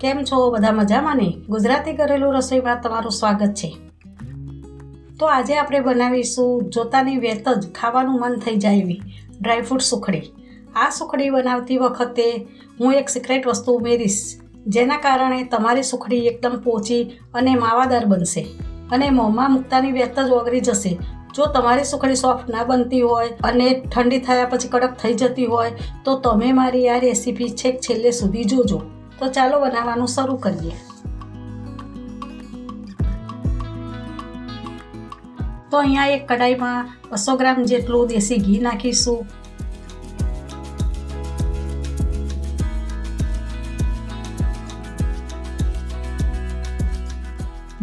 કેમ છો? બધા મજામાં ને? ગુજરાતી ઘરેલું રસોઈમાં તમારું સ્વાગત છે. તો આજે આપણે બનાવીશું જોતાની વેત જ ખાવાનું મન થઈ જાય એવી ડ્રાયફ્રૂટ સુખડી. આ સુખડી બનાવતી વખતે હું એક સિક્રેટ વસ્તુ ઉમેરીશ, જેના કારણે તમારી સુખડી એકદમ પોચી અને માવાદાર બનશે. અને મોંમાં મૂકતાની વેત જ ઓગળી જશે. જો તમારી સુખડી સોફ્ટ ના બનતી હોય અને ઠંડી થયા પછી કડક થઈ જતી હોય, તો તમે મારી આ રેસીપી છેક છેલ્લે સુધી જોજો. તો ચાલો બનાવવાનું શરૂ કરીએ. તો અહીંયા એક કડાઈમાં બસો ગ્રામ જેટલું દેશી ઘી નાખીશું.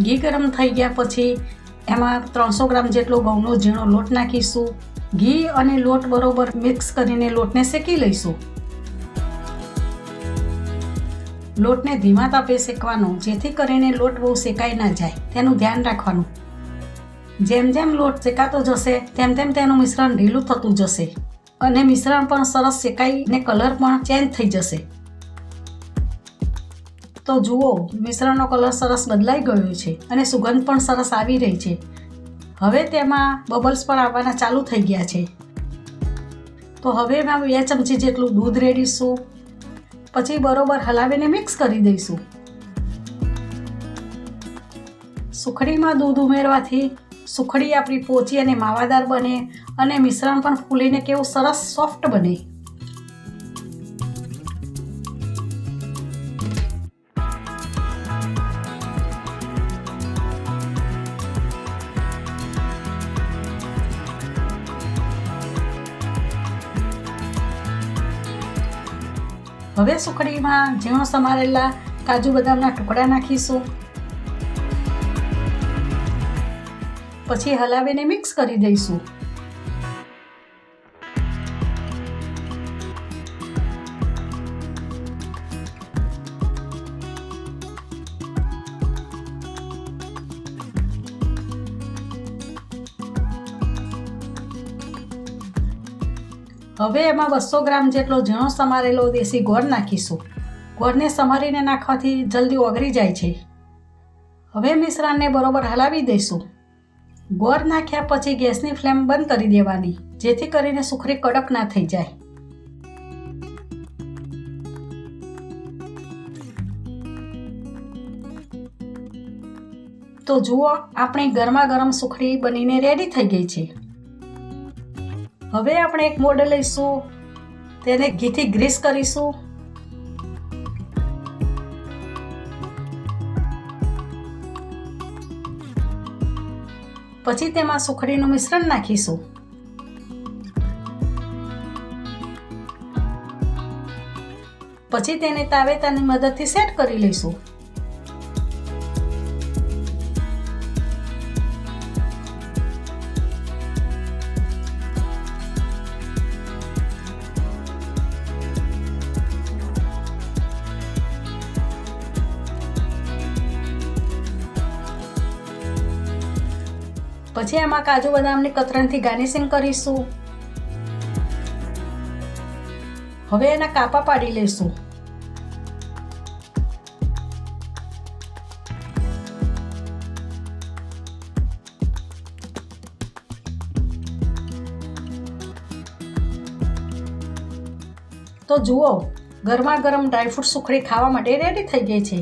ઘી ગરમ થઈ ગયા પછી એમાં ત્રણસો ગ્રામ જેટલો ઘઉંનો ઝીણો લોટ નાખીશું. ઘી અને લોટ બરોબર મિક્સ કરીને લોટને શેકી લઈશું. લોટને ધીમા તાપે શેકવાનો, જેથી કરીને લોટ બહુ શેકાઈ ના જાય. તેનું ધ્યાન રાખવાનું. જેમ જેમ લોટ શેકાતો જશે, તેમ તેમ તેનું મિશ્રણ ઢીલું થતું જશે. અને મિશ્રણ પણ સરસ શેકાઈને કલર પણ ચેન્જ થઈ જશે. તો જુઓ, મિશ્રણનો કલર સરસ બદલાઈ ગયો છે અને સુગંધ પણ સરસ આવી રહી છે. હવે તેમાં બબલ્સ પણ આવવાના ચાલુ થઈ ગયા છે. તો હવે મેં બે ચમચી જેટલું દૂધ રેડીશું. પછી બરોબર હલાવીને મિક્સ કરી દઈશું. સુખડીમાં દૂધ ઉમેરવાથી સુખડી આપણી પોચી અને માવાદાર બને અને મિશ્રણ પણ ફૂલીને કેવું સરસ સોફ્ટ બને. હવે સુખડીમાં ઝીણો સમારેલા કાજુ બદામના ટુકડા નાખીશું. પછી હલાવીને મિક્સ કરી દઈશું. હવે એમાં બસો ગ્રામ જેટલો ઝીણો સમારેલો દેશી ગોળ નાખીશું. ગોળને સમારીને નાખવાથી જલ્દી ઓગળી જાય છે. હવે મિશ્રણને બરોબર હલાવી દઈશું. ગોળ નાખ્યા પછી ગેસની ફ્લેમ બંધ કરી દેવાની, જેથી કરીને સુખડી કડક ના થઈ જાય. તો જુઓ, આપણી ગરમા ગરમ સુખડી બનીને રેડી થઈ ગઈ છે. હવે આપણે એક મોડલ લઈશું. તેને ઘીથી ગ્રીસ કરીશું. પછી તેમાં સુખડીનું મિશ્રણ નાખીશું. પછી તેને તાવેતાની મદદથી સેટ કરી લઈશું. પછી એમાં કાજુ બદામની કતરણથી ગાર્નિશિંગ કરીશું. હવે એના કાપા પાડી લઈશું તો જુઓ ગરમા ગરમ ડ્રાયફ્રૂટ સુખડી ખાવા માટે રેડી થઈ ગઈ છે.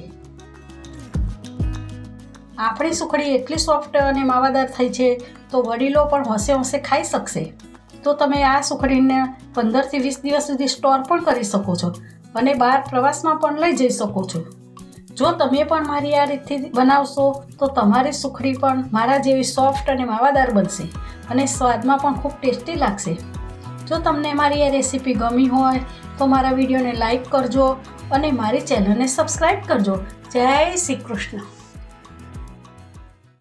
આપણી સુખડી એટલી સોફ્ટ અને માવાદાર થઈ છે, તો વડીલો પણ હોંશે હોંશે ખાઈ શકશે. તો તમે આ સુખડીને પંદરથી વીસ દિવસ સુધી સ્ટોર પણ કરી શકો છો અને બહાર પ્રવાસમાં પણ લઈ જઈ શકો છો. જો તમે પણ મારી આ રીતથી બનાવશો, તો તમારી સુખડી પણ મારા જેવી સોફ્ટ અને માવાદાર બનશે અને સ્વાદમાં પણ ખૂબ ટેસ્ટી લાગશે. જો તમને મારી આ રેસીપી ગમી હોય, તો મારા વિડીયોને લાઈક કરજો અને મારી ચેનલને સબસ્ક્રાઈબ કરજો. જય શ્રી કૃષ્ણ.